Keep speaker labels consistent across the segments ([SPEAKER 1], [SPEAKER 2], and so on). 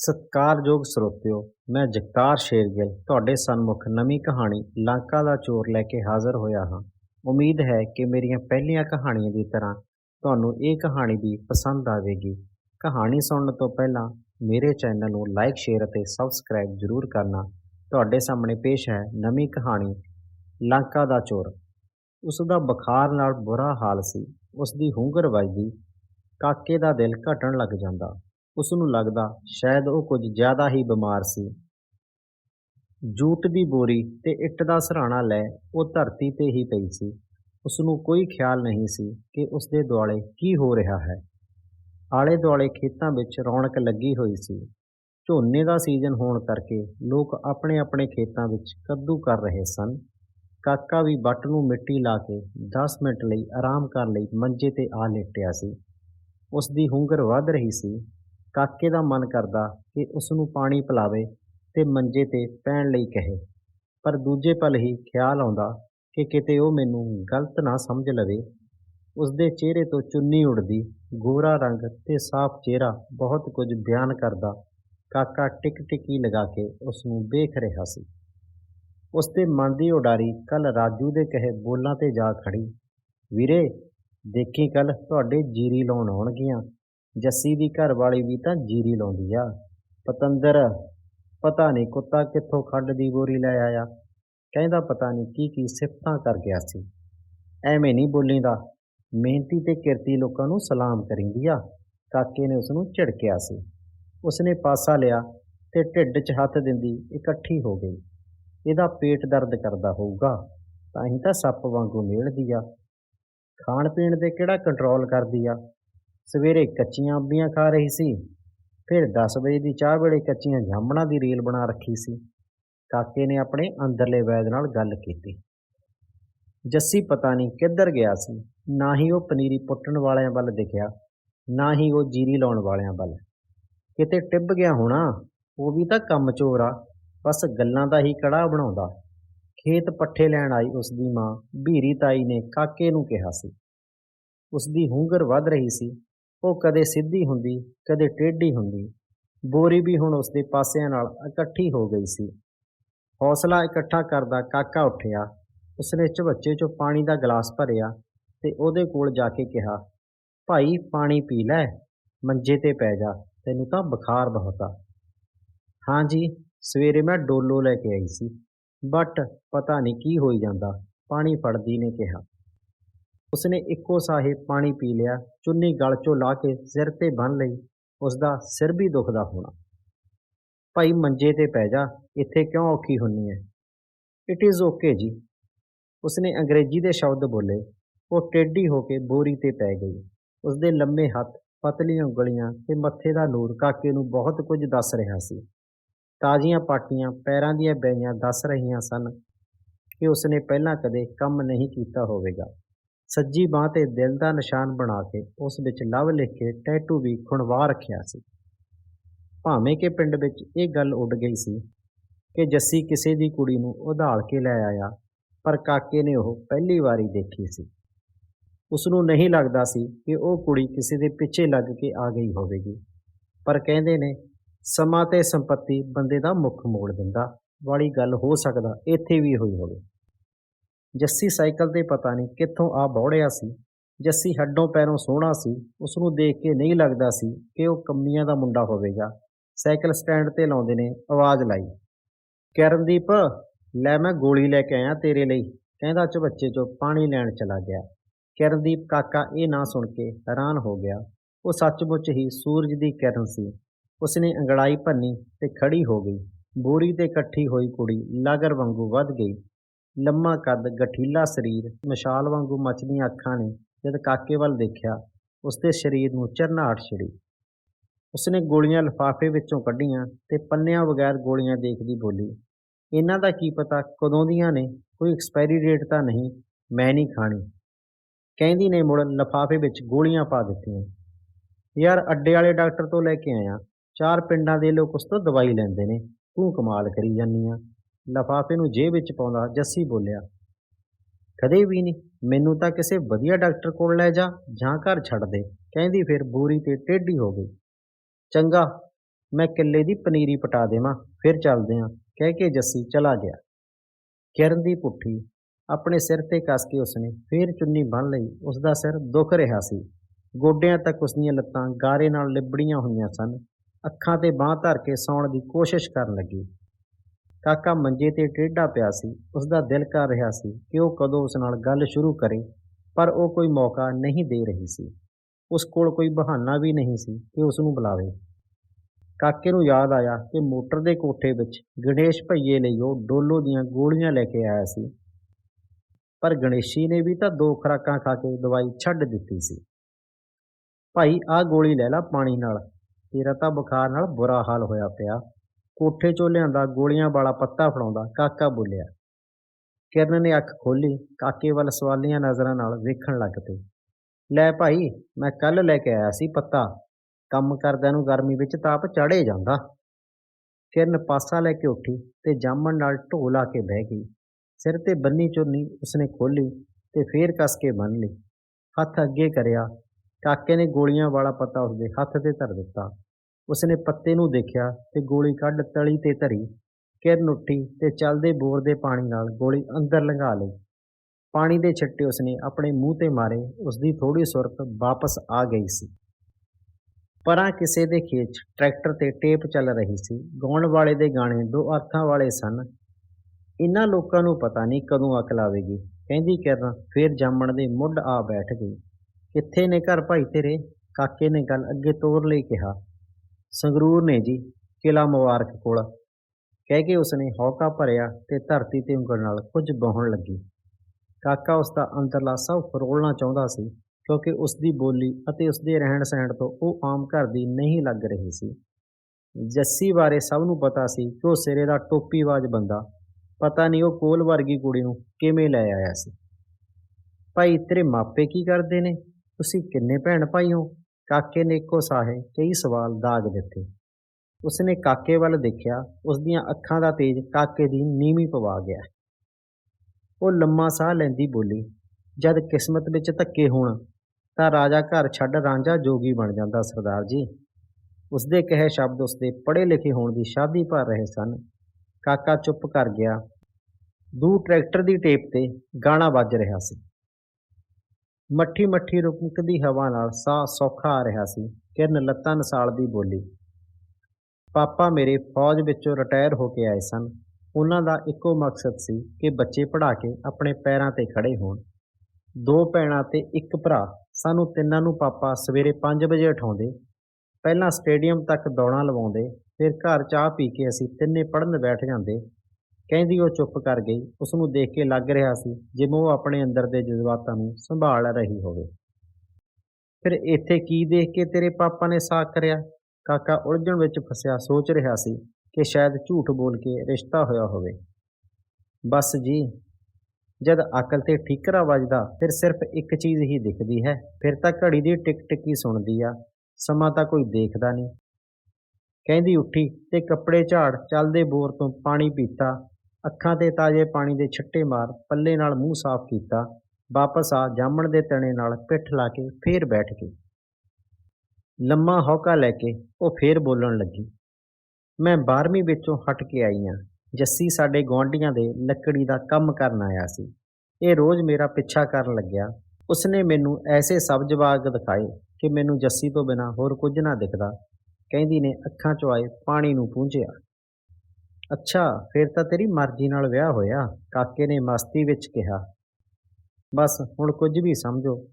[SPEAKER 1] ਸਤਿਕਾਰਯੋਗ ਸਰੋਤਿਓ, ਮੈਂ ਜਗਤਾਰ ਸ਼ੇਰਗਿੱਲ, ਤੁਹਾਡੇ ਸਨਮੁਖ ਨਵੀਂ ਕਹਾਣੀ ਲੰਕਾ ਦਾ ਚੋਰ ਲੈ ਕੇ ਹਾਜ਼ਰ ਹੋਇਆ ਹਾਂ। ਉਮੀਦ ਹੈ ਕਿ ਮੇਰੀਆਂ ਪਹਿਲੀਆਂ ਕਹਾਣੀਆਂ ਦੀ ਤਰ੍ਹਾਂ ਤੁਹਾਨੂੰ ਇਹ ਕਹਾਣੀ ਵੀ ਪਸੰਦ ਆਵੇਗੀ। ਕਹਾਣੀ ਸੁਣਨ ਤੋਂ ਪਹਿਲਾਂ ਮੇਰੇ ਚੈਨਲ ਨੂੰ ਲਾਈਕ, ਸ਼ੇਅਰ ਅਤੇ ਸਬਸਕ੍ਰਾਈਬ ਜ਼ਰੂਰ ਕਰਨਾ। ਤੁਹਾਡੇ ਸਾਹਮਣੇ ਪੇਸ਼ ਹੈ ਨਵੀਂ ਕਹਾਣੀ, ਲੰਕਾ ਦਾ ਚੋਰ। ਉਸ ਦਾ ਬੁਖਾਰ ਨਾਲ ਬੁਰਾ ਹਾਲ ਸੀ। ਉਸ ਦੀ ਹੁੰਗਰ ਵੱਜਦੀ, ਕਾਕੇ ਦਾ ਦਿਲ ਘਟਣ ਲੱਗ ਜਾਂਦਾ। ਉਸ ਨੂੰ ਲੱਗਦਾ ਸ਼ਾਇਦ ਉਹ ਕੁਝ ਜ਼ਿਆਦਾ ਹੀ ਬਿਮਾਰ ਸੀ। ਜੂਟ ਦੀ ਬੋਰੀ ਤੇ ਇੱਟ ਦਾ ਸਰਾਣਾ ਲੈ ਉਹ ਧਰਤੀ ਤੇ ਹੀ ਪਈ ਸੀ। ਉਸ ਨੂੰ ਕੋਈ ਖਿਆਲ ਨਹੀਂ ਸੀ ਕਿ ਉਸ ਦੇ ਦੁਆਲੇ ਕੀ ਹੋ ਰਿਹਾ ਹੈ। ਆਲੇ ਦੁਆਲੇ ਖੇਤਾਂ ਵਿੱਚ ਰੌਣਕ ਲੱਗੀ ਹੋਈ ਸੀ। ਝੋਨੇ ਦਾ ਸੀਜ਼ਨ ਹੋਣ ਕਰਕੇ ਲੋਕ ਆਪਣੇ ਆਪਣੇ ਖੇਤਾਂ ਵਿੱਚ ਕੱਦੂ ਕਰ ਰਹੇ ਸਨ। ਕਾਕਾ ਵੀ ਵੱਟ ਨੂੰ ਮਿੱਟੀ ਲਾ ਕੇ 10 ਮਿੰਟ ਲਈ ਆਰਾਮ ਕਰਨ ਲਈ ਮੰਜੇ ਤੇ ਆ ਲੇਟਿਆ ਸੀ। ਉਸ ਦੀ ਹੁੰਗਰ ਵੱਧ ਰਹੀ ਸੀ। ਕਾਕੇ ਦਾ ਮਨ ਕਰਦਾ ਕਿ ਉਸ ਨੂੰ ਪਾਣੀ ਪਿਲਾਵੇ ਤੇ ਮੰਜੇ ਤੇ ਪੈਣ ਲਈ ਕਹੇ। ਪਰ ਦੂਜੇ ਪਲ ਹੀ ਖਿਆਲ ਆਉਂਦਾ ਕਿ ਕਿਤੇ ਉਹ ਮੈਨੂੰ ਗਲਤ ਨਾ ਸਮਝ ਲਵੇ। ਉਸ ਦੇ ਚਿਹਰੇ ਤੋਂ ਚੁੰਨੀ ਉੱਡਦੀ, ਗੋਰਾ ਰੰਗ ਤੇ ਸਾਫ਼ ਚਿਹਰਾ ਬਹੁਤ ਕੁਝ ਬਿਆਨ ਕਰਦਾ ਕਾਕਾ ਟਿਕ ਟਿਕੀ ਲਗਾ ਕੇ ਉਸ ਨੂੰ ਵੇਖ ਰਿਹਾ ਸੀ। ਉਸ ਦੇ ਮਨ ਦੀ ਉਡਾਰੀ ਕੱਲ ਰਾਜੂ ਦੇ ਕਹੇ ਬੋਲਾਂ ਤੇ ਜਾ ਖੜੀ ਵੀਰੇ, ਦੇਖੀ ਕੱਲ ਤੁਹਾਡੇ ਜੀਰੀ ਲਾਉਣ ਆਉਣਗੀਆਂ। ਜੱਸੀ ਦੀ ਘਰ ਵਾਲੀ ਵੀ ਤਾਂ ਜੀਰੀ ਲਾਉਂਦੀ ਆ। ਪਤੰਦਰ, ਪਤਾ ਨਹੀਂ ਕੁੱਤਾ ਕਿੱਥੋਂ ਖੱਡ ਦੀ ਗੋਰੀ ਲੈ ਆਇਆ। ਕਹਿੰਦਾ ਪਤਾ ਨਹੀਂ ਕੀ ਕੀ ਸਿਫਤਾਂ ਕਰ ਗਿਆ ਸੀ। ਐਵੇਂ ਨਹੀਂ ਬੋਲੀਂਦਾ। ਮਿਹਨਤੀ ਤੇ ਕਿਰਤੀ ਲੋਕਾਂ ਨੂੰ ਸਲਾਮ ਕਰਿੰਦੀ ਆ। ਕਾਕੇ ਨੇ ਉਸ ਨੂੰ ਝਿੜਕਿਆ ਸੀ। ਉਸਨੇ ਪਾਸਾ ਲਿਆ ਤੇ ਢਿੱਡ 'ਚ ਹੱਥ ਦਿੰਦੀ ਇਕੱਠੀ ਹੋ ਗਈ। ਇਹਦਾ ਪੇਟ ਦਰਦ ਕਰਦਾ ਹੋਊਗਾ, ਤਾਂ ਹੀ ਤਾਂ ਸੱਪ ਵਾਂਗੂ ਮੇਲਦੀ ਆ। ਖਾਣ ਪੀਣ ਤੇ ਕਿਹੜਾ ਕੰਟਰੋਲ ਕਰਦੀ ਆ? ਸਵੇਰੇ ਕੱਚੀਆਂ ਅੰਬੀਆਂ ਖਾ ਰਹੀ ਸੀ, ਫਿਰ 10 ਵਜੇ ਦੀ ਚਾਹ ਵੇਲੇ ਕੱਚੀਆਂ ਜਾਮਣਾਂ ਦੀ ਰੀਲ ਬਣਾ ਰੱਖੀ ਸੀ। ਕਾਕੇ ਨੇ ਆਪਣੇ ਅੰਦਰਲੇ ਵੈਦ ਨਾਲ ਗੱਲ ਕੀਤੀ। ਜੱਸੀ ਪਤਾ ਨਹੀਂ ਕਿੱਧਰ ਗਿਆ ਸੀ, ਨਾ ਹੀ ਉਹ ਪਨੀਰੀ ਪੁੱਟਣ ਵਾਲਿਆਂ ਵੱਲ ਦਿਖਿਆ, ਨਾ ਹੀ ਉਹ ਜੀਰੀ ਲਾਉਣ ਵਾਲਿਆਂ ਵੱਲ। ਕਿਤੇ ਟਿੱਬ ਗਿਆ ਹੋਣਾ, ਉਹ ਵੀ ਤਾਂ ਕੰਮ ਚੋਰ ਆ, ਬਸ ਗੱਲਾਂ ਦਾ ਹੀ ਕੜਾ ਬਣਾਉਂਦਾ। ਖੇਤ ਪੱਠੇ ਲੈਣ ਆਈ ਉਸ ਦੀ ਮਾਂ ਭੀਰੀ ਤਾਈ ਨੇ ਕਾਕੇ ਨੂੰ ਕਿਹਾ ਸੀ। ਉਸ ਦੀ ਹੁੰਗਰ ਵੱਧ ਰਹੀ ਸੀ ਉਹ ਕਦੇ ਸਿੱਧੀ ਹੁੰਦੀ, ਕਦੇ ਟੇਢੀ ਹੁੰਦੀ। ਬੋਰੀ ਵੀ ਹੁਣ ਉਸਦੇ ਪਾਸਿਆਂ ਨਾਲ ਇਕੱਠੀ ਹੋ ਗਈ ਸੀ। ਹੌਸਲਾ ਇਕੱਠਾ ਕਰਦਾ ਕਾਕਾ ਉੱਠਿਆ। ਉਸਨੇ ਝਵੱਚੇ 'ਚੋਂ ਪਾਣੀ ਦਾ ਗਲਾਸ ਭਰਿਆ ਤੇ ਉਹਦੇ ਕੋਲ ਜਾ ਕੇ ਕਿਹਾ, ਭਾਈ, ਪਾਣੀ ਪੀ ਲੈ, ਮੰਜੇ ਤੇ ਪੈ ਜਾ, ਤੈਨੂੰ ਤਾਂ ਬੁਖਾਰ ਬਹੁਤ ਆ। ਹਾਂ ਜੀ, ਸਵੇਰੇ ਮੈਂ ਡੋਲੋ ਲੈ ਕੇ ਆਈ ਸੀ, ਬਟ ਪਤਾ ਨਹੀਂ ਕੀ ਹੋਈ ਜਾਂਦਾ, ਪਾਣੀ ਫੜਦੀ ਨੇ ਕਿਹਾ। ਉਸਨੇ ਇੱਕੋ ਸਾਹੇ ਪਾਣੀ ਪੀ ਲਿਆ, ਚੁੰਨੀ ਗਲ 'ਚੋਂ ਲਾ ਕੇ ਸਿਰ ਤੇ ਬੰਨ ਲਈ, ਉਸਦਾ ਸਿਰ ਵੀ ਦੁਖਦਾ ਹੋਣਾ। ਭਾਈ ਮੰਜੇ ਤੇ ਪੈ ਜਾ, ਇੱਥੇ ਕਿਉਂ ਔਖੀ ਹੁੰਨੀ ਹੈ ਇਟ ਇਜ਼ ਓਕੇ ਜੀ। ਉਸਨੇ ਅੰਗਰੇਜ਼ੀ ਦੇ ਸ਼ਬਦ ਬੋਲੇ, ਉਹ ਟੇਢੀ ਹੋ ਕੇ ਬੋਰੀ ਤੇ ਪੈ ਗਈ। ਉਸਦੇ ਲੰਮੇ ਹੱਥ, ਪਤਲੀਆਂ ਉਂਗਲੀਆਂ ਤੇ ਮੱਥੇ ਦਾ ਨੂਰ ਕਾਕੇ ਨੂੰ ਬਹੁਤ ਕੁਝ ਦੱਸ ਰਿਹਾ ਸੀ। ਤਾਜ਼ੀਆਂ ਪਾਟੀਆਂ ਪੈਰਾਂ ਦੀਆਂ ਬੈਈਆਂ ਦੱਸ ਰਹੀਆਂ ਸਨ ਕਿ ਉਸਨੇ ਪਹਿਲਾਂ ਕਦੇ ਕੰਮ ਨਹੀਂ ਕੀਤਾ ਹੋਵੇਗਾ। ਸੱਜੀ ਬਾਹ ਤੇ ਦਿਲ ਦਾ ਨਿਸ਼ਾਨ ਬਣਾ ਕੇ ਉਸ ਵਿੱਚ ਲਵ ਲਿਖ ਕੇ ਟੈਟੂ ਵੀ ਖੁਣਵਾ ਰੱਖਿਆ ਸੀ। ਭਾਵੇਂ ਕਿ ਪਿੰਡ ਵਿੱਚ ਇਹ ਗੱਲ ਉੱਡ ਗਈ ਸੀ ਕਿ ਜੱਸੀ ਕਿਸੇ ਦੀ ਕੁੜੀ ਨੂੰ ਉਧਾਲ ਕੇ ਲੈ ਆਇਆ, ਪਰ ਕਾਕੇ ਨੇ ਉਹ ਪਹਿਲੀ ਵਾਰੀ ਦੇਖੀ ਸੀ। ਉਸ ਨੂੰ ਨਹੀਂ ਲੱਗਦਾ ਸੀ ਕਿ ਉਹ ਕੁੜੀ ਕਿਸੇ ਦੇ ਪਿੱਛੇ ਲੱਗ ਕੇ ਆ ਗਈ ਹੋਵੇਗੀ, ਪਰ ਕਹਿੰਦੇ ਨੇ, ਸਮਾਂ ਤੇ ਸੰਪਤੀ ਬੰਦੇ ਦਾ ਮੁੱਖ ਮੋੜ ਦਿੰਦਾ, ਵਾਲੀ ਗੱਲ ਹੋ ਸਕਦਾ ਇੱਥੇ ਵੀ ਹੋਈ ਹੋਵੇ। ਜੱਸੀ ਸਾਈਕਲ ਤੇ ਪਤਾ ਨਹੀਂ ਕਿੱਥੋਂ ਆ ਬੌੜਿਆ ਸੀ। ਜੱਸੀ ਹੱਡੋਂ ਪੈਰੋਂ ਸੋਹਣਾ ਸੀ। ਉਸ ਨੂੰ ਦੇਖ ਕੇ ਨਹੀਂ ਲੱਗਦਾ ਸੀ ਕਿ ਉਹ ਕੰਮੀਆਂ ਦਾ ਮੁੰਡਾ ਹੋਵੇਗਾ। ਸਾਈਕਲ ਸਟੈਂਡ ਤੇ ਲਾਉਂਦੇ ਨੇ, ਆਵਾਜ਼ ਲਾਈ। ਕਰਨਦੀਪ, ਲੈ ਮੈਂ ਗੋਲੀ ਲੈ ਕੇ ਆਇਆ ਤੇਰੇ ਲਈ। ਕਹਿੰਦਾ ਝਵੱਚੇ ਚੋਂ ਪਾਣੀ ਲੈਣ ਚਲਾ ਗਿਆ। ਕਰਨਦੀਪ ਕਾਕਾ, ਇਹ ਨਾ ਸੁਣ ਕੇ ਹੈਰਾਨ ਹੋ ਗਿਆ। ਉਹ ਸੱਚਮੁੱਚ ਹੀ ਸੂਰਜ ਦੀ ਕਿਰਨ ਸੀ। ਉਸਨੇ ਅੰਗੜਾਈ ਭੰਨੀ ਤੇ ਖੜੀ ਹੋ ਗਈ। ਬੋਰੀ ਤੇ ਇਕੱਠੀ ਹੋਈ ਕੁੜੀ ਲਾਗਰ ਵਾਂਗੂ ਵੱਧ ਗਈ। ਲੰਮਾ ਕੱਦ ਗਠੀਲਾ ਸਰੀਰ ਮਸ਼ਾਲ ਵਾਂਗੂ ਮਚਦੀਆਂ ਅੱਖਾਂ ਨੇ ਜਦ ਕਾਕੇ ਵੱਲ ਦੇਖਿਆ, ਉਸਦੇ ਸਰੀਰ ਨੂੰ ਚਰਨਾਹਟ ਛਿੜੀ। ਉਸਨੇ ਗੋਲੀਆਂ ਲਿਫਾਫੇ ਵਿੱਚੋਂ ਕੱਢੀਆਂ ਤੇ ਪੰਨਿਆਂ ਬਗੈਰ ਗੋਲੀਆਂ ਦੇਖਦੀ ਬੋਲੀ, ਇਹਨਾਂ ਦਾ ਕੀ ਪਤਾ ਕਦੋਂ ਦੀਆਂ ਨੇ? ਕੋਈ ਐਕਸਪਾਇਰੀ ਡੇਟ ਤਾਂ ਨਹੀਂ, ਮੈਂ ਨਹੀਂ ਖਾਣੀ। ਕਹਿੰਦੀ ਨੇ ਮੁੜ ਲਿਫਾਫੇ ਵਿੱਚ ਗੋਲੀਆਂ ਪਾ ਦਿੱਤੀਆਂ। ਯਾਰ ਅੱਡੇ ਵਾਲੇ ਡਾਕਟਰ ਤੋਂ ਲੈ ਕੇ ਆਇਆ, ਚਾਰ ਪਿੰਡਾਂ ਦੇ ਲੋਕ ਉਸ ਤੋਂ ਦਵਾਈ ਲੈਂਦੇ ਨੇ, ਤੂੰ ਕਮਾਲ ਕਰੀ ਜਾਨੀ ਆ। ਲਿਫਾਫੇ ਨੂੰ ਜੇਬ ਵਿੱਚ ਪਾਉਂਦਾ ਜੱਸੀ ਬੋਲਿਆ, ਕਦੇ ਵੀ ਨਹੀਂ, ਮੈਨੂੰ ਤਾਂ ਕਿਸੇ ਵਧੀਆ ਡਾਕਟਰ ਕੋਲ ਲੈ ਜਾ ਜਾਂ ਘਰ ਛੱਡ ਦੇ, ਕਹਿੰਦੀ ਫਿਰ ਬੂਰੀ ਤੇ ਟੇਢੀ ਹੋ ਗਈ। ਚੰਗਾ, ਮੈਂ ਕਿੱਲੇ ਦੀ ਪਨੀਰੀ ਪਟਾ ਦੇਵਾਂ, ਫਿਰ ਚੱਲਦੇ ਆਂ, ਕਹਿ ਕੇ ਜੱਸੀ ਚਲਾ ਗਿਆ। ਕਿਰਨ ਦੀ ਪੁੱਠੀ ਆਪਣੇ ਸਿਰ ਤੇ ਕੱਸ ਕੇ ਉਸਨੇ ਫੇਰ ਚੁੰਨੀ ਬੰਨ੍ਹ ਲਈ, ਉਸਦਾ ਸਿਰ ਦੁਖ ਰਿਹਾ ਸੀ। ਗੋਡਿਆਂ ਤੱਕ ਉਸ ਦੀਆਂ ਲੱਤਾਂ ਗਾਰੇ ਨਾਲ ਲਿਬੜੀਆਂ ਹੋਈਆਂ ਸਨ, ਅੱਖਾਂ ਤੇ ਬਾਂਹ ਧਰ ਕੇ ਸੌਣ ਦੀ ਕੋਸ਼ਿਸ਼ ਕਰਨ ਲੱਗੀ। ਕਾਕਾ ਮੰਜੇ ਤੇ ਟੇਢਾ ਪਿਆ ਸੀ, ਉਸਦਾ ਦਿਲ ਕਰ ਰਿਹਾ ਸੀ ਕਿ ਉਹ ਕਦੋਂ ਉਸ ਨਾਲ ਗੱਲ ਸ਼ੁਰੂ ਕਰੇ, ਪਰ ਉਹ ਕੋਈ ਮੌਕਾ ਨਹੀਂ ਦੇ ਰਹੀ ਸੀ। ਉਸ ਕੋਲ ਕੋਈ ਬਹਾਨਾ ਵੀ ਨਹੀਂ ਸੀ ਕਿ ਉਸ ਨੂੰ ਬੁਲਾਵੇ। ਕਾਕੇ ਨੂੰ ਯਾਦ ਆਇਆ ਕਿ ਮੋਟਰ ਦੇ ਕੋਠੇ ਵਿੱਚ ਗਣੇਸ਼ ਭਈਏ ਲਈ ਉਹ ਡੋਲੋ ਦੀਆਂ ਗੋਲੀਆਂ ਲੈ ਕੇ ਆਇਆ ਸੀ। ਪਰ ਗਣੇਸ਼ੀ ਨੇ ਵੀ ਤਾਂ ਦੋ ਖੁਰਾਕਾਂ ਖਾ ਕੇ ਦਵਾਈ ਛੱਡ ਦਿੱਤੀ ਸੀ। ਭਾਈ, ਆਹ ਗੋਲੀ ਲੈ ਲੈ ਪਾਣੀ ਨਾਲ, ਤੇਰਾ ਤਾਂ ਬੁਖਾਰ ਨਾਲ ਬੁਰਾ ਹਾਲ ਹੋਇਆ ਪਿਆ। ਕੋਠੇ ਚੋਂ ਲਿਆਂਦਾ ਗੋਲੀਆਂ ਵਾਲਾ ਪੱਤਾ ਫੜਾਉਂਦਾ, ਕਾਕਾ ਬੋਲਿਆ। ਕਿਰਨ ਨੇ ਅੱਖ ਖੋਲੀ ਕਾਕੇ ਵੱਲ ਸਵਾਲੀਆਂ ਨਜ਼ਰਾਂ ਨਾਲ ਵੇਖਣ ਲੱਗ ਪਈ ਲੈ ਭਾਈ, ਮੈਂ ਕੱਲ ਲੈ ਕੇ ਆਇਆ ਸੀ ਪੱਤਾ। ਕੰਮ ਕਰਦਿਆਂ ਨੂੰ ਗਰਮੀ ਵਿੱਚ ਤਾਪ ਚੜ੍ਹੇ ਜਾਂਦਾ। ਕਿਰਨ ਪਾਸਾ ਲੈ ਕੇ ਉੱਠੀ ਤੇ ਜਾਮਣ ਨਾਲ ਢੋ ਲਾ ਕੇ ਬਹਿ ਗਈ। ਸਿਰ ਤੇ ਬੰਨੀ ਚੁੰਨੀ ਉਸਨੇ ਖੋਲੀ ਤੇ ਫੇਰ ਕੱਸ ਕੇ ਬੰਨ ਲਈ। ਹੱਥ ਅੱਗੇ ਕਰਿਆ। ਕਾਕੇ ਨੇ ਗੋਲੀਆਂ ਵਾਲਾ ਪੱਤਾ ਉਸਦੇ ਹੱਥ ਤੇ ਧਰ ਦਿੱਤਾ। ਉਸਨੇ ਪੱਤੇ ਨੂੰ ਦੇਖਿਆ ਤੇ ਗੋਲੀ ਕੱਢ ਤਲੀ ਤੇ ਧਰੀ, ਕਿਰਨ ਉੱਠੀ ਤੇ ਚੱਲਦੇ ਬੋਰ ਦੇ ਪਾਣੀ ਨਾਲ ਗੋਲੀ ਅੰਦਰ ਲੰਘਾ ਲਈ। ਪਾਣੀ ਦੇ ਛਿੱਟੇ ਉਸਨੇ ਆਪਣੇ ਮੂੰਹ ਤੇ ਮਾਰੇ, ਉਸਦੀ ਥੋੜੀ ਸੁਰਤ ਵਾਪਸ ਆ ਗਈ ਸੀ। ਪਰਾਂ ਕਿਸੇ ਦੇ ਖੇਤ 'ਚ ਟਰੈਕਟਰ ਤੇ ਟੇਪ ਚੱਲ ਰਹੀ ਸੀ। ਗਾਉਣ ਵਾਲੇ ਦੇ ਗਾਣੇ ਦੋ ਅਰਥਾਂ ਵਾਲੇ ਸਨ। ਇਹਨਾਂ ਲੋਕਾਂ ਨੂੰ ਪਤਾ ਨਹੀਂ ਕਦੋਂ ਅਕਲ ਆਵੇਗੀ ਕਹਿੰਦੀ ਕਿਰਨ ਫੇਰ ਜਾਮਣ ਦੇ ਮੁੱਢ ਆ ਬੈਠ ਗਈ। ਕਿੱਥੇ ਨੇ ਘਰ ਭਾਈ ਤੇਰੇ? ਕਾਕੇ ਨੇ ਗੱਲ ਅੱਗੇ ਤੋਰ ਲਈ ਕਿਹਾ। ਸੰਗਰੂਰ ਨੇ ਜੀ ਕਿਲਾ ਮੁਬਾਰਕ ਕੋਲ ਕਹਿ ਕੇ ਉਸਨੇ ਹੌਕਾ ਭਰਿਆ ਤੇ ਧਰਤੀ ਤੇ ਉਂਗਲ ਨਾਲ ਕੁਝ ਬਹਣ ਲੱਗੀ। ਕਾਕਾ ਉਸ ਦਾ ਅੰਦਰਲਾ ਸਭ ਫਰੋਲਣਾ ਚਾਹੁੰਦਾ ਸੀ ਕਿਉਂਕਿ ਉਸ ਦੀ ਬੋਲੀ ਅਤੇ ਉਸ ਦੇ ਰਹਿਣ ਸਹਿਣ ਤੋਂ ਉਹ ਆਮ ਘਰ ਦੀ ਨਹੀਂ ਲੱਗ ਰਹੀ ਸੀ। ਜੱਸੀ ਬਾਰੇ ਸਭ ਨੂੰ ਪਤਾ ਸੀ ਕਿ ਉਹ ਸਿਰੇ ਦਾ ਟੋਪੀਵਾਜ ਬੰਦਾ, ਪਤਾ ਨਹੀਂ ਉਹ ਕੋਲ ਵਰਗੀ ਕੁੜੀ ਨੂੰ ਕਿਵੇਂ ਲੈ ਆਇਆ ਸੀ। ਭਾਈ ਤੇਰੇ ਮਾਪੇ ਕੀ ਕਰਦੇ ਨੇ? ਤੁਸੀਂ ਕਿੰਨੇ ਭੈਣ ਭਾਈ ਹੋ? ਕਾਕੇ ਨੇ ਇੱਕੋ ਸਾਹੇ ਕਈ ਸਵਾਲ ਦਾਗ ਦਿੱਤੇ। ਉਸਨੇ ਕਾਕੇ ਵੱਲ ਦੇਖਿਆ ਉਸ ਦੀਆਂ ਅੱਖਾਂ ਦਾ ਤੇਜ ਕਾਕੇ ਦੀ ਨੀਵੀਂ ਪਵਾ ਗਿਆ। ਉਹ ਲੰਮਾ ਸਾਹ ਲੈਂਦੀ ਬੋਲੀ, ਜਦ ਕਿਸਮਤ ਵਿੱਚ ਧੱਕੇ ਹੋਣ, ਤਾਂ ਰਾਜਾ ਘਰ ਛੱਡ ਰਾਂਝਾ ਜੋਗੀ ਬਣ ਜਾਂਦਾ ਸਰਦਾਰ ਜੀ। ਉਸਦੇ ਕਹੇ ਸ਼ਬਦ ਉਸਦੇ ਪੜ੍ਹੇ ਲਿਖੇ ਹੋਣ ਦੀ ਸ਼ਾਦੀ ਭਰ ਰਹੇ ਸਨ। ਕਾਕਾ ਚੁੱਪ ਕਰ ਗਿਆ। ਦੂਰ ਟਰੈਕਟਰ ਦੀ ਟੇਪ ਤੇ ਗਾਣਾ ਵੱਜ ਰਿਹਾ ਸੀ। ਮੱਠੀ ਮੱਠੀ ਰੁਕਦੀ ਹਵਾ ਨਾਲ ਸਾਹ ਸੌਖਾ ਆ ਰਿਹਾ ਸੀ। ਕਿਰਨ ਲੱਤਾਂ ਨਸਾਲਦੀ ਬੋਲੀ, ਪਾਪਾ ਮੇਰੇ ਫੌਜ ਵਿੱਚੋਂ ਰਿਟਾਇਰ ਹੋ ਕੇ ਆਏ ਸਨ। ਉਹਨਾਂ ਦਾ ਇੱਕੋ ਮਕਸਦ ਸੀ ਕਿ ਬੱਚੇ ਪੜ੍ਹਾ ਕੇ ਆਪਣੇ ਪੈਰਾਂ ਤੇ ਖੜੇ ਹੋਣ। ਦੋ ਭੈਣਾਂ ਤੇ ਇੱਕ ਭਰਾ। ਸਾਨੂੰ ਤਿੰਨਾਂ ਨੂੰ ਪਾਪਾ ਸਵੇਰੇ 5 ਵਜੇ ਉਠਾਉਂਦੇ, ਪਹਿਲਾਂ ਸਟੇਡੀਅਮ ਤੱਕ ਦੌੜਾਂ ਲਵਾਉਂਦੇ, ਫਿਰ ਘਰ ਚਾਹ ਪੀ ਕੇ ਅਸੀਂ ਤਿੰਨੇ ਪੜ੍ਹਨ ਬੈਠ ਜਾਂਦੇ। ਕਹਿੰਦੀ ਉਹ ਚੁੱਪ ਕਰ ਗਈ। ਉਸ ਨੂੰ ਦੇਖ ਕੇ ਲੱਗ ਰਿਹਾ ਸੀ ਜਿਵੇਂ ਉਹ ਆਪਣੇ ਅੰਦਰ ਦੇ ਜਜ਼ਬਾਤਾਂ ਨੂੰ ਸੰਭਾਲ ਰਹੀ ਹੋਵੇ। ਫਿਰ ਇੱਥੇ ਕੀ ਦੇਖ ਕੇ ਤੇਰੇ ਪਾਪਾ ਨੇ ਸਾਕ ਕਰਿਆ? ਕਾਕਾ ਉਲਝਣ ਵਿੱਚ ਫਸਿਆ ਸੋਚ ਰਿਹਾ ਸੀ ਕਿ ਸ਼ਾਇਦ ਝੂਠ ਬੋਲ ਕੇ ਰਿਸ਼ਤਾ ਹੋਇਆ ਹੋਵੇ। ਬਸ ਜੀ, ਜਦ ਅਕਲ ਤੇ ਠੀਕਰਾ ਵੱਜਦਾ, ਫਿਰ ਸਿਰਫ ਇੱਕ ਚੀਜ਼ ਹੀ ਦਿਖਦੀ ਹੈ। ਫਿਰ ਤਾਂ ਘੜੀ ਦੀ ਟਿਕ ਟਿਕੀ ਸੁਣਦੀ ਆ। ਸਮਾਂ ਤਾਂ ਕੋਈ ਦੇਖਦਾ ਨਹੀਂ। ਕਹਿੰਦੀ ਉੱਠੀ ਤੇ ਕੱਪੜੇ ਝਾੜ, ਚੱਲਦੇ ਬੋਰ ਤੋਂ ਪਾਣੀ ਪੀਤਾ। ਅੱਖਾਂ ਤੇ ਤਾਜ਼ੇ ਪਾਣੀ ਦੇ ਛਿੱਟੇ ਮਾਰ ਪੱਲੇ ਨਾਲ ਮੂੰਹ ਸਾਫ਼ ਕੀਤਾ। ਵਾਪਸ ਆ ਜਾਮਣ ਦੇ ਤਣੇ ਨਾਲ ਪਿੱਠ ਲਾ ਕੇ ਫੇਰ ਬੈਠ ਗਈ। ਲੰਮਾ ਹੌਕਾ ਲੈ ਕੇ ਉਹ ਫੇਰ ਬੋਲਣ ਲੱਗੀ। ਮੈਂ 12ਵੀਂ ਵਿੱਚੋਂ ਹਟ ਕੇ ਆਈ ਹਾਂ ਜੱਸੀ ਸਾਡੇ ਗੁਆਂਢੀਆਂ ਦੇ ਲੱਕੜੀ ਦਾ ਕੰਮ ਕਰਨ ਆਇਆ ਸੀ। ਇਹ ਰੋਜ਼ ਮੇਰਾ ਪਿੱਛਾ ਕਰਨ ਲੱਗਿਆ। ਉਸਨੇ ਮੈਨੂੰ ਐਸੇ ਸਬਜ਼ ਬਾਗ ਦਿਖਾਏ ਕਿ ਮੈਨੂੰ ਜੱਸੀ ਤੋਂ ਬਿਨਾ ਹੋਰ ਕੁਝ ਨਾ ਦਿਖਦਾ। ਕਹਿੰਦੀ ਨੇ ਅੱਖਾਂ 'ਚੋਂ ਆਏ ਪਾਣੀ ਨੂੰ ਪੂੰਝਿਆ। ਅੱਛਾ, ਫਿਰ ਤਾਂ ਤੇਰੀ ਮਰਜ਼ੀ ਨਾਲ ਵਿਆਹ ਹੋਇਆ। ਕਾਕੇ ਨੇ ਮਸਤੀ ਵਿੱਚ ਕਿਹਾ। ਬਸ, ਹੁਣ ਕੁਝ ਵੀ ਸਮਝੋ।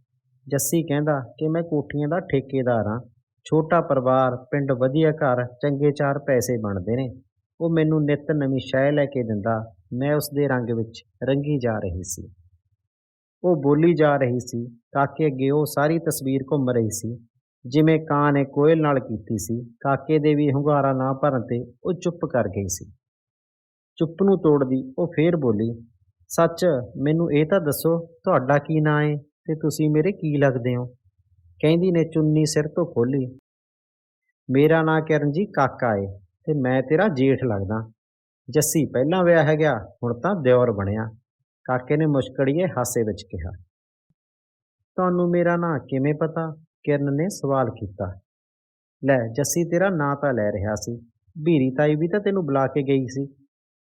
[SPEAKER 1] ਜੱਸੀ ਕਹਿੰਦਾ ਕਿ ਮੈਂ ਕੋਠੀਆਂ ਦਾ ਠੇਕੇਦਾਰ ਹਾਂ। ਛੋਟਾ ਪਰਿਵਾਰ, ਪਿੰਡ ਵਧੀਆ ਘਰ, ਚੰਗੇ ਚਾਰ ਪੈਸੇ ਬਣਦੇ ਨੇ। ਉਹ ਮੈਨੂੰ ਨਿੱਤ ਨਵੀਂ ਸ਼ੈ ਲੈ ਕੇ ਦਿੰਦਾ। ਮੈਂ ਉਸ ਦੇ ਰੰਗ ਵਿੱਚ ਰੰਗੀ ਜਾ ਰਹੀ ਸੀ। ਉਹ ਬੋਲੀ ਜਾ ਰਹੀ ਸੀ। ਕਾਕੇ ਅੱਗੇ ਉਹ ਸਾਰੀ ਤਸਵੀਰ ਘੁੰਮ ਰਹੀ ਸੀ। ਜਿਵੇਂ ਕਾਂ ਨੇ ਕੋਇਲ ਨਾਲ ਕੀਤੀ ਸੀ। ਕਾਕੇ ਦੇ ਵੀ ਹੁੰਗਾਰਾ ਨਾ ਭਰਨ ਤੇ ਉਹ ਚੁੱਪ ਕਰ ਗਈ ਸੀ। ਚੁੱਪ ਨੂੰ ਤੋੜਦੀ, ਉਹ ਫੇਰ ਬੋਲੀ, ਸੱਚ, ਮੈਨੂੰ ਇਹ ਤਾਂ ਦੱਸੋ, ਤੁਹਾਡਾ ਕੀ ਨਾਂ ਏ ਤੇ ਤੁਸੀਂ ਮੇਰੇ ਕੀ ਲੱਗਦੇ ਹੋ? ਕਹਿੰਦੀ ਨੇ ਚੁੰਨੀ ਸਿਰ ਤੋਂ ਖੋਲੀ ਮੇਰਾ ਨਾਂ ਕਿਰਨ ਜੀ ਕਾਕਾ ਏ ਤੇ ਮੈਂ ਤੇਰਾ ਜੇਠ ਲੱਗਦਾ। ਜੱਸੀ ਪਹਿਲਾਂ ਵਿਆਹ ਹੈ ਗਿਆ ਹੁਣ ਤਾਂ ਦਿਓਰ ਬਣਿਆ। ਕਾਕੇ ਨੇ ਮੁਸ਼ਕੜੀਏ ਹਾਸੇ ਵਿੱਚ ਕਿਹਾ, ਤੁਹਾਨੂੰ ਮੇਰਾ ਨਾਂ ਕਿਵੇਂ ਪਤਾ? ਕਿਰਨ ਨੇ ਸਵਾਲ ਕੀਤਾ, ਲੈ, ਜੱਸੀ ਤੇਰਾ ਨਾਂ ਤਾਂ ਲੈ ਰਿਹਾ ਸੀ, ਬੀਰੀ ਤਾਈ ਵੀ ਤਾਂ ਤੈਨੂੰ ਬੁਲਾ ਕੇ ਗਈ ਸੀ।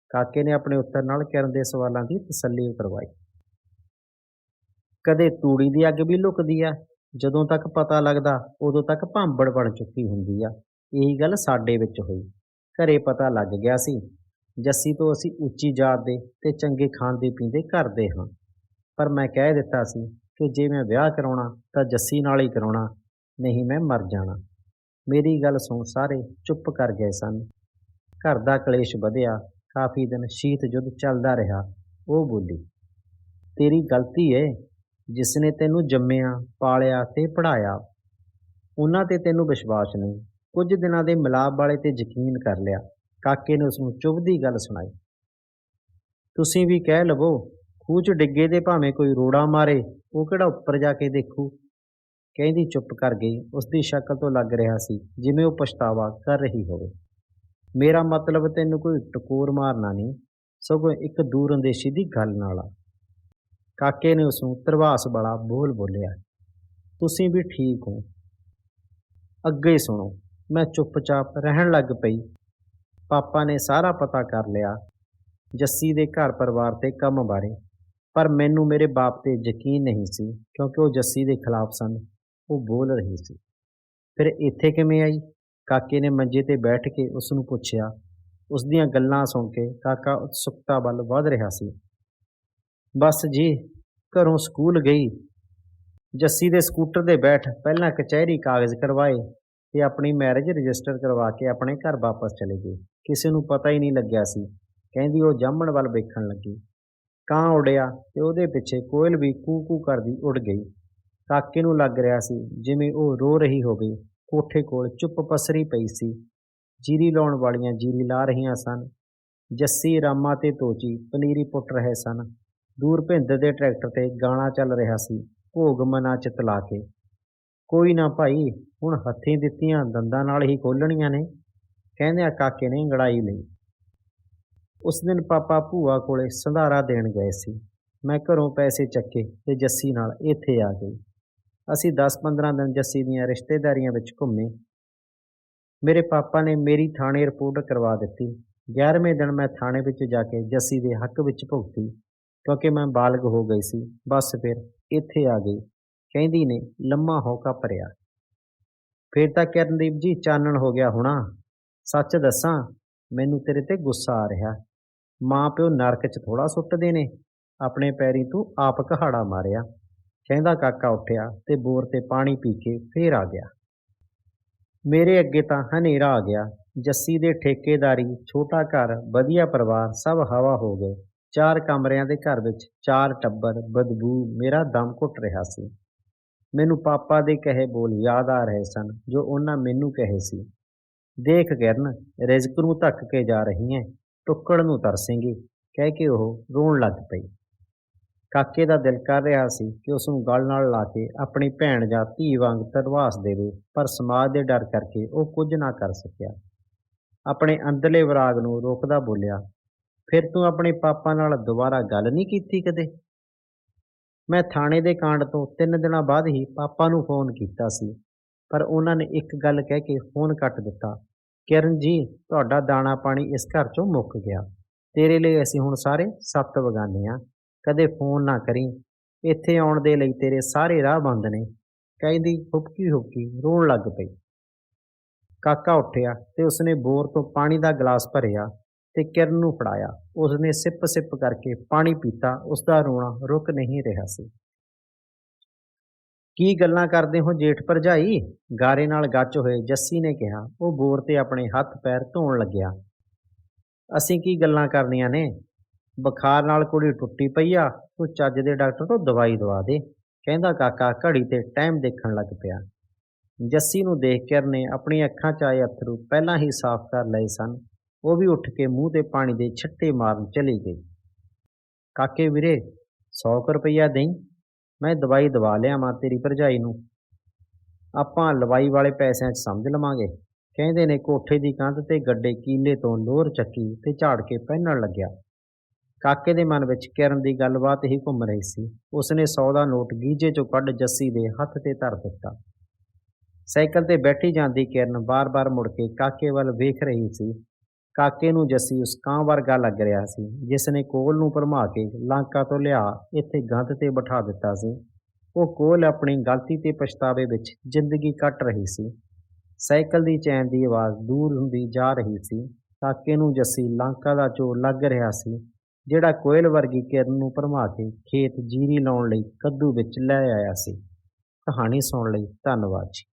[SPEAKER 1] ਕਾਕੇ ਨੇ ਆਪਣੇ ਉੱਤਰ ਨਾਲ ਕਿਰਨ ਦੇ ਸਵਾਲਾਂ ਦੀ ਤਸੱਲੀ ਕਰਵਾਈ। ਕਦੇ ਤੂੜੀ ਦੀ ਅੱਗ ਵੀ ਲੁਕਦੀ ਆ? ਜਦੋਂ ਤੱਕ ਪਤਾ ਲੱਗਦਾ, ਉਦੋਂ ਤੱਕ ਭਾਂਬੜ ਬਣ ਚੁੱਕੀ ਹੁੰਦੀ ਆ। ਇਹੀ ਗੱਲ ਸਾਡੇ ਵਿੱਚ ਹੋਈ। ਘਰੇ ਪਤਾ ਲੱਗ ਗਿਆ ਸੀ। ਜੱਸੀ ਤੋਂ ਅਸੀਂ ਉੱਚੀ ਜਾਤ ਦੇ ਤੇ ਚੰਗੇ ਖਾਂਦੇ ਪੀਂਦੇ ਕਰਦੇ ਹਾਂ। ਪਰ ਮੈਂ ਕਹਿ ਦਿੱਤਾ ਸੀ ਕਿ ਜੇ ਮੈਂ ਵਿਆਹ ਕਰਾਉਣਾ ਤਾਂ ਜੱਸੀ ਨਾਲ ਹੀ ਕਰਾਉਣਾ, ਨਹੀਂ ਮੈਂ ਮਰ ਜਾਣਾ। ਮੇਰੀ ਗੱਲ ਸੁਣ ਸਾਰੇ ਚੁੱਪ ਕਰ ਗਏ ਸਨ। ਘਰ ਦਾ ਕਲੇਸ਼ ਵਧਿਆ। ਕਾਫੀ ਦਿਨ ਸ਼ੀਤ ਯੁੱਧ ਚੱਲਦਾ ਰਿਹਾ, ਉਹ ਬੋਲੀ, ਤੇਰੀ ਗਲਤੀ ਏ ਜਿਸ ਨੇ ਤੈਨੂੰ ਜੰਮਿਆ, ਪਾਲਿਆ ਤੇ ਪੜਾਇਆ ਉਹਨਾਂ ਤੇ ਤੈਨੂੰ ਵਿਸ਼ਵਾਸ ਨਹੀਂ। ਕੁਝ ਦਿਨਾਂ ਦੇ ਮਿਲਾਪ ਵਾਲੇ ਤੇ ਯਕੀਨ ਕਰ ਲਿਆ। ਕਾਕੇ ਨੇ ਉਸ ਨੂੰ ਚੁੱਭਦੀ ਗੱਲ ਸੁਣਾਈ। ਤੁਸੀਂ ਵੀ ਕਹਿ ਲਵੋ ਖੂਹ 'ਚ ਡਿੱਗੇ ਦੇ ਭਾਵੇਂ ਕੋਈ ਰੋੜਾ ਮਾਰੇ, ਉਹ ਕਿਹੜਾ ਉੱਪਰ ਜਾ ਕੇ ਦੇਖੂ? ਕਹਿੰਦੀ ਚੁੱਪ ਕਰ ਗਈ। ਉਸ ਦੀ ਸ਼ਕਲ ਤੋਂ ਲੱਗ ਰਿਹਾ ਸੀ, ਜਿਵੇਂ ਉਹ ਪਛਤਾਵਾ ਕਰ ਰਹੀ ਹੋਵੇ। ਮੇਰਾ ਮਤਲਬ ਤੈਨੂੰ ਕੋਈ ਟਕੋਰ ਮਾਰਨਾ ਨਹੀਂ, ਸਗੋਂ ਇੱਕ ਦੂਰ ਅੰਦੇਸ਼ੀ ਦੀ ਗੱਲ ਨਾਲ ਆ। ਕਾਕੇ ਨੇ ਉਸ ਨੂੰ ਤਰਵਾਸ ਵਾਲਾ ਬੋਲ ਬੋਲਿਆ, ਤੁਸੀਂ ਵੀ ਠੀਕ ਹੋ। ਅੱਗੇ ਸੁਣੋ, ਮੈਂ ਚੁੱਪਚਾਪ ਰਹਿਣ ਲੱਗ ਪਈ। ਪਾਪਾ ਨੇ ਸਾਰਾ ਪਤਾ ਕਰ ਲਿਆ, ਜੱਸੀ ਦੇ ਘਰ ਪਰਿਵਾਰ ਤੇ ਕੰਮ ਬਾਰੇ, ਪਰ ਮੈਨੂੰ ਮੇਰੇ ਬਾਪ ਤੇ ਯਕੀਨ ਨਹੀਂ ਸੀ, ਕਿਉਂਕਿ ਉਹ ਜੱਸੀ ਦੇ ਖਿਲਾਫ ਸਨ, ਉਹ ਬੋਲ ਰਹੀ ਸੀ। ਫਿਰ ਇੱਥੇ ਕਿਵੇਂ ਆਈ? ਕਾਕੇ ਨੇ ਮੰਜੇ ਤੇ ਬੈਠ ਕੇ ਉਸ ਨੂੰ ਪੁੱਛਿਆ, ਉਸ ਦੀਆਂ ਗੱਲਾਂ ਸੁਣ ਕੇ ਕਾਕਾ ਉਤਸੁਕਤਾ ਵੱਲ ਵਧ ਰਿਹਾ ਸੀ? ਬਸ ਜੀ, ਘਰੋਂ ਸਕੂਲ ਗਈ। ਜੱਸੀ ਦੇ ਸਕੂਟਰ ਦੇ ਬੈਠ ਪਹਿਲਾਂ ਕਚਹਿਰੀ ਕਾਗਜ਼ ਕਰਵਾਏ ਤੇ ਆਪਣੀ ਮੈਰਿਜ ਰਜਿਸਟਰ ਕਰਵਾ ਕੇ ਆਪਣੇ ਘਰ ਵਾਪਸ ਚਲੇ ਗਏ। ਕਿਸੇ ਨੂੰ ਪਤਾ ਹੀ ਨਹੀਂ ਲੱਗਿਆ ਸੀ। ਕਹਿੰਦੀ ਉਹ ਜਾਮਣ ਵੱਲ ਵੇਖਣ ਲੱਗੀ। ਕਾਂ ਉੜਿਆ ਤੇ ਉਹਦੇ ਪਿੱਛੇ ਕੋਇਲ ਵੀ ਕੂ ਕੂ ਕਰਦੀ ਉੱਡ ਗਈ। ਕਾਕੇ ਨੂੰ ਲੱਗ ਰਿਹਾ ਸੀ ਜਿਵੇਂ ਉਹ ਰੋ ਰਹੀ ਹੋਵੇ। ਕੋਠੇ ਕੋਲ ਚੁੱਪ ਪਸਰੀ ਪਈ ਸੀ। ਜੀਰੀ ਲਾਉਣ ਵਾਲੀਆਂ ਜੀਰੀ ਲਾ ਰਹੀਆਂ ਸਨ। ਜੱਸੀ, ਰਾਮਾ ਤੇ ਤੋਚੀ ਪਨੀਰੀ ਪੁੱਟ ਰਹੇ ਸਨ। ਦੂਰ ਭਿੰਦ ਦੇ ਟਰੈਕਟਰ ਤੇ ਗਾਣਾ ਚੱਲ ਰਿਹਾ ਸੀ, ਭੋਗ ਮਨਾ ਚ ਤਲਾ ਕੇ। ਕੋਈ ਨਾ ਭਾਈ, ਹੁਣ ਹੱਥੀਂ ਦਿੱਤੀਆਂ ਦੰਦਾਂ ਨਾਲ ਹੀ ਖੋਲਣੀਆਂ ਨੇ। ਕਹਿੰਦਿਆਂ ਕਾਕੇ ਨੇ ਗੜਾਈ ਲਈ। ਉਸ ਦਿਨ ਪਾਪਾ ਭੂਆ ਕੋਲੇ ਸੰਧਾਰਾ ਦੇਣ ਗਏ ਸੀ। ਮੈਂ ਘਰੋਂ ਪੈਸੇ ਚੱਕੇ ਤੇ ਜੱਸੀ ਨਾਲ ਇੱਥੇ ਆ ਗਈ। ਅਸੀਂ 10-15 ਦਿਨ ਜੱਸੀ ਦੀਆਂ ਰਿਸ਼ਤੇਦਾਰੀਆਂ ਵਿੱਚ ਘੁੰਮੇ। ਮੇਰੇ ਪਾਪਾ ਨੇ ਮੇਰੀ ਥਾਣੇ ਰਿਪੋਰਟ ਕਰਵਾ ਦਿੱਤੀ। 11ਵੇਂ ਦਿਨ ਮੈਂ ਥਾਣੇ ਵਿੱਚ ਜਾ ਕੇ ਜੱਸੀ ਦੇ ਹੱਕ ਵਿੱਚ ਭੁਗਤੀ, ਕਿਉਂਕਿ ਮੈਂ ਬਾਲਗ ਹੋ ਗਈ ਸੀ। ਬਸ ਫਿਰ ਇੱਥੇ ਆ ਗਈ। ਕਹਿੰਦੀ ਨੇ, ਲੰਮਾ ਹੌਕਾ ਭਰਿਆ। ਫਿਰ ਤਾਂ ਕਰਨਦੀਪ ਜੀ, ਚਾਨਣ ਹੋ ਗਿਆ ਹੋਣਾ। ਸੱਚ ਦੱਸਾਂ, ਮੈਨੂੰ ਤੇਰੇ ਤੇ ਗੁੱਸਾ ਆ ਰਿਹਾ। ਮਾਂ ਪਿਓ ਨਰਕ 'ਚ ਥੋੜਾ ਸੁੱਟਦੇ ਨੇ। ਆਪਣੇ ਪੈਰੀ ਤੂੰ ਆਪ ਕਹਾੜਾ ਮਾਰਿਆ। ਕਹਿੰਦਾ, ਕਾਕਾ ਉੱਠਿਆ ਤੇ ਬੋਰ ਤੇ ਪਾਣੀ ਪੀ ਕੇ ਫੇਰ ਆ ਗਿਆ। ਮੇਰੇ ਅੱਗੇ ਤਾਂ ਹਨੇਰਾ ਆ ਗਿਆ। ਜੱਸੀ ਦੇ ਠੇਕੇਦਾਰੀ, ਛੋਟਾ ਘਰ, ਵਧੀਆ ਪਰਿਵਾਰ, ਸਭ ਹਵਾ ਹੋ ਗਏ। ਚਾਰ ਕਮਰਿਆਂ ਦੇ ਘਰ ਵਿੱਚ ਚਾਰ ਟੱਬਰ, ਬਦਬੂ, ਮੇਰਾ ਦਮ ਘੁੱਟ ਰਿਹਾ ਸੀ। ਮੈਨੂੰ ਪਾਪਾ ਦੇ ਕਹੇ ਬੋਲ ਯਾਦ ਆ ਰਹੇ ਸਨ, ਜੋ ਉਹਨਾਂ ਮੈਨੂੰ ਕਹੇ ਸੀ। ਦੇਖ ਗਿਰਨ ਰਿਜ਼ਕ ਨੂੰ ਧੱਕ ਕੇ ਜਾ ਰਹੀ ਹੈ, ਟੁੱਕੜ ਨੂੰ ਤਰਸੇਂਗੀ। ਕਹਿ ਕੇ ਉਹ ਰੋਣ ਲੱਗ ਪਈ। ਕਾਕੇ ਦਾ ਦਿਲ ਕਰ ਰਿਹਾ ਸੀ ਕਿ ਉਸ ਨੂੰ ਗਲ ਨਾਲ ਲਾ ਕੇ ਆਪਣੀ ਭੈਣ ਜਾਂ ਧੀ ਵਾਂਗ ਤਰਵਾਸ ਦੇਵੇ, ਪਰ ਸਮਾਜ ਦੇ ਡਰ ਕਰਕੇ ਉਹ ਕੁਝ ਨਾ ਕਰ ਸਕਿਆ। ਆਪਣੇ ਅੰਦਰਲੇ ਵਿਰਾਗ ਨੂੰ ਰੋਕਦਾ ਬੋਲਿਆ, ਫਿਰ ਤੂੰ ਆਪਣੇ ਪਾਪਾ ਨਾਲ ਦੁਬਾਰਾ ਗੱਲ ਨਹੀਂ ਕੀਤੀ ਕਦੇ? ਮੈਂ ਥਾਣੇ ਦੇ ਕਾਂਡ ਤੋਂ ਤਿੰਨ ਦਿਨਾਂ ਬਾਅਦ ਹੀ ਪਾਪਾ ਨੂੰ ਫੋਨ ਕੀਤਾ ਸੀ, ਪਰ ਉਹਨਾਂ ਨੇ ਇੱਕ ਗੱਲ ਕਹਿ ਕੇ ਫੋਨ ਕੱਟ ਦਿੱਤਾ। ਕਿਰਨ ਜੀ, ਤੁਹਾਡਾ ਦਾਣਾ ਪਾਣੀ ਇਸ ਘਰ ਚੋਂ ਮੁੱਕ ਗਿਆ। ਤੇਰੇ ਲਈ ਅਸੀਂ ਹੁਣ ਸਾਰੇ ਸੱਤ ਬਗਾਨੇ ਆ। ਕਦੇ ਫੋਨ ਨਾ ਕਰੀ। ਇੱਥੇ ਆਉਣ ਦੇ ਲਈ ਤੇਰੇ ਸਾਰੇ ਰਾਹ ਬੰਦ ਨੇ। ਕਹਿੰਦੀ, ਹੁਬਕੀ ਹੁਬਕੀ, ਰੋਣ ਲੱਗ ਪਈ। ਕਾਕਾ ਉੱਠਿਆ ਤੇ ਉਸਨੇ ਬੋਰ ਤੋਂ ਪਾਣੀ ਦਾ ਗਲਾਸ ਭਰਿਆ ਤੇ ਕਿਰਨ ਨੂੰ ਫੜਾਇਆ। ਉਸਨੇ ਸਿਪ ਸਿਪ ਕਰਕੇ ਪਾਣੀ ਪੀਤਾ। ਉਸਦਾ ਰੋਣਾ ਰੁਕ ਨਹੀਂ ਰਿਹਾ ਸੀ। ਕੀ ਗੱਲਾਂ ਕਰਦੇ ਹੋ, ਜੇਠ ਭਰਜਾਈ? ਗਾਰੇ ਨਾਲ ਗੱਚ ਹੋਏ ਜੱਸੀ ਨੇ ਕਿਹਾ। ਉਹ ਬੋਰ ਤੇ ਆਪਣੇ ਹੱਥ ਪੈਰ ਧੋਣ ਲੱਗਿਆ। ਅਸੀਂ ਕੀ ਗੱਲਾਂ ਕਰਨੀਆਂ ਨੇ? ਬੁਖਾਰ ਨਾਲ ਕੁੜੀ ਟੁੱਟੀ ਪਈ ਆ, ਤੂੰ ਚੱਜ ਦੇ ਡਾਕਟਰ ਤੋਂ ਦਵਾਈ ਦਵਾ ਦੇ, ਕਹਿੰਦਾ ਕਾਕਾ ਘੜੀ ਤੇ ਟਾਈਮ ਦੇਖਣ ਲੱਗ ਪਿਆ। ਜੱਸੀ ਨੂੰ ਦੇਖ ਕੇ ਨੇ ਆਪਣੀ ਅੱਖਾਂ 'ਚ ਆਏ ਅਥਰੂ ਪਹਿਲਾਂ ਹੀ ਸਾਫ਼ ਕਰ ਲਏ ਸਨ, ਉਹ ਵੀ ਉੱਠ ਕੇ ਮੂੰਹ ਤੇ ਪਾਣੀ ਦੇ ਛਿੱਟੇ ਮਾਰਨ ਚਲੀ ਗਈ। ਕਾਕੇ ਵੀਰੇ 100 ਰੁਪਈਆ ਦੇਈ, ਮੈਂ ਦਵਾਈ ਦਵਾ ਲਿਆਵਾਂ ਤੇਰੀ ਭਰਜਾਈ ਨੂੰ। ਆਪਾਂ ਲਵਾਈ ਵਾਲੇ ਪੈਸਿਆਂ 'ਚ ਸਮਝ ਲਵਾਂਗੇ। ਕਹਿੰਦੇ ਨੇ ਕੋਠੇ ਦੀ ਕੰਧ ਤੇ ਗੱਡੇ ਕੀਲੇ ਤੋਂ ਲੋਰ ਚੱਕੀ ਤੇ ਝਾੜ ਕੇ ਪਹਿਨਣ ਲੱਗਿਆ। ਕਾਕੇ ਦੇ ਮਨ ਵਿੱਚ ਕਿਰਨ ਦੀ ਗੱਲਬਾਤ ਹੀ ਘੁੰਮ ਰਹੀ ਸੀ। ਉਸਨੇ 100 ਦਾ ਨੋਟ ਗੀਜੇ ਚੋਂ ਕੱਢ ਜੱਸੀ ਦੇ ਹੱਥ ਤੇ ਧਰ ਦਿੱਤਾ। ਸਾਈਕਲ ਤੇ ਬੈਠੀ ਜਾਂਦੀ ਕਿਰਨ ਬਾਰ-ਬਾਰ ਮੁੜ ਕੇ ਕਾਕੇ ਵੱਲ ਵੇਖ ਰਹੀ ਸੀ। ਕਾਕੇ ਨੂੰ ਜੱਸੀ ਉਸ ਕਾਂ ਵਰਗਾ ਲੱਗ ਰਿਹਾ ਸੀ ਜਿਸ ਨੇ ਕੋਲ ਨੂੰ ਭਰਮਾ ਕੇ ਲਾਂਕਾ ਤੋਂ ਲਿਆ, ਇੱਥੇ ਗੰਦ ਤੇ ਬਿਠਾ ਦਿੱਤਾ ਸੀ। ਉਹ ਕੋਲ ਆਪਣੀ ਗਲਤੀ ਤੇ ਪਛਤਾਵੇ ਵਿੱਚ ਜ਼ਿੰਦਗੀ ਕੱਟ ਰਹੀ ਸੀ। ਸਾਈਕਲ ਦੀ ਚੈਨ ਦੀ ਆਵਾਜ਼ ਦੂਰ ਹੁੰਦੀ ਜਾ ਰਹੀ ਸੀ। ਕਾਕੇ ਨੂੰ ਜੱਸੀ ਲਾਂਕਾ ਦਾ ਚੋਰ ਲੱਗ ਰਿਹਾ ਸੀ। ਜਿਹੜਾ ਕੋਇਲ ਵਰਗੀ ਕਿਰਨ ਨੂੰ ਭਰਮਾ ਕੇ ਖੇਤ ਜੀਰੀ ਲਾਉਣ ਲਈ ਕੱਦੂ ਵਿੱਚ ਲੈ ਆਇਆ ਸੀ। ਕਹਾਣੀ ਸੁਣਨ ਲਈ, ਧੰਨਵਾਦ ਜੀ।